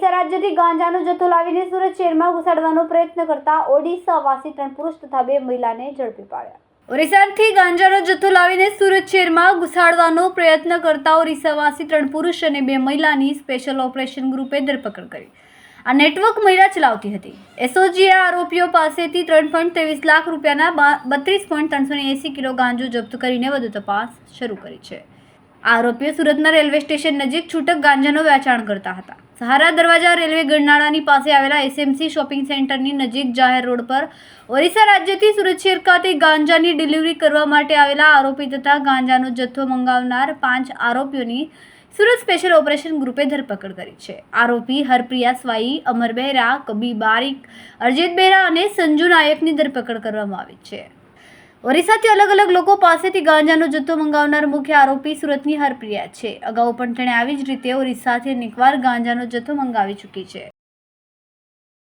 રાજ્યથી ગાંજાનો જથ્થો લાવીને સુરત શહેરમાં ઘુસાડવાનો પ્રયત્ન કરતા ઓડિશા વાસી ત્રણ પુરુષ તથા બે મહિલાને ઝડપી પાડ્યા. ઓરિસ્સાથી ગાંજાનો જથ્થો લાવીને સુરત શહેરમાં ઘુસાડવાનો પ્રયત્ન કરતા ઓરિસ્સાવાસી ત્રણ પુરુષ અને બે મહિલાની સ્પેશિયલ ઓપરેશન ગ્રુપે ધરપકડ કરી. આ નેટવર્ક મહિલા ચલાવતી હતી. એસઓજીએ આરોપીઓ પાસેથી ત્રણ પોઈન્ટ ત્રેવીસ લાખ રૂપિયાના બત્રીસ પોઈન્ટ ત્રણસો એંસી કિલો ગાંજો જપ્ત કરીને વધુ તપાસ શરૂ કરી છે. આરોપીઓ સુરતના રેલવે સ્ટેશન નજીક છૂટક ગાંજાનો વેચાણ કરતા હતા. સહારા દરવાજા રેલવે ગરનાળાની પાસે આવેલા એસએમસી શોપિંગ સેન્ટરની નજીક જાહેર રોડ પર ઓરિસ્સા રાજ્યથી શહેર ખાતે ગાંજાની ડિલિવરી કરવા માટે આવેલા આરોપી તથા ગાંજાનો જથ્થો મંગાવનાર પાંચ આરોપીઓની સુરત સ્પેશિયલ ઓપરેશન ગ્રુપે ધરપકડ કરી છે. આરોપી હરપ્રિયા સ્વાઈ, અમર બહેરા કબી બારીક, અરજીત બહેરા અને સંજુ નાયકની ધરપકડ કરવામાં આવી છે. ઓરિસ્સાથી અલગ અલગ લોકો પાસેથી ગાંજાનો જથ્થો મંગાવનાર મુખ્ય આરોપી સુરતની હરપ્રિયા છે. અગાઉ પણ તેણે આવી જ રીતે ઓરિસ્સાથી અનેકવાર ગાંજાનો જથ્થો મંગાવી ચૂકી છે.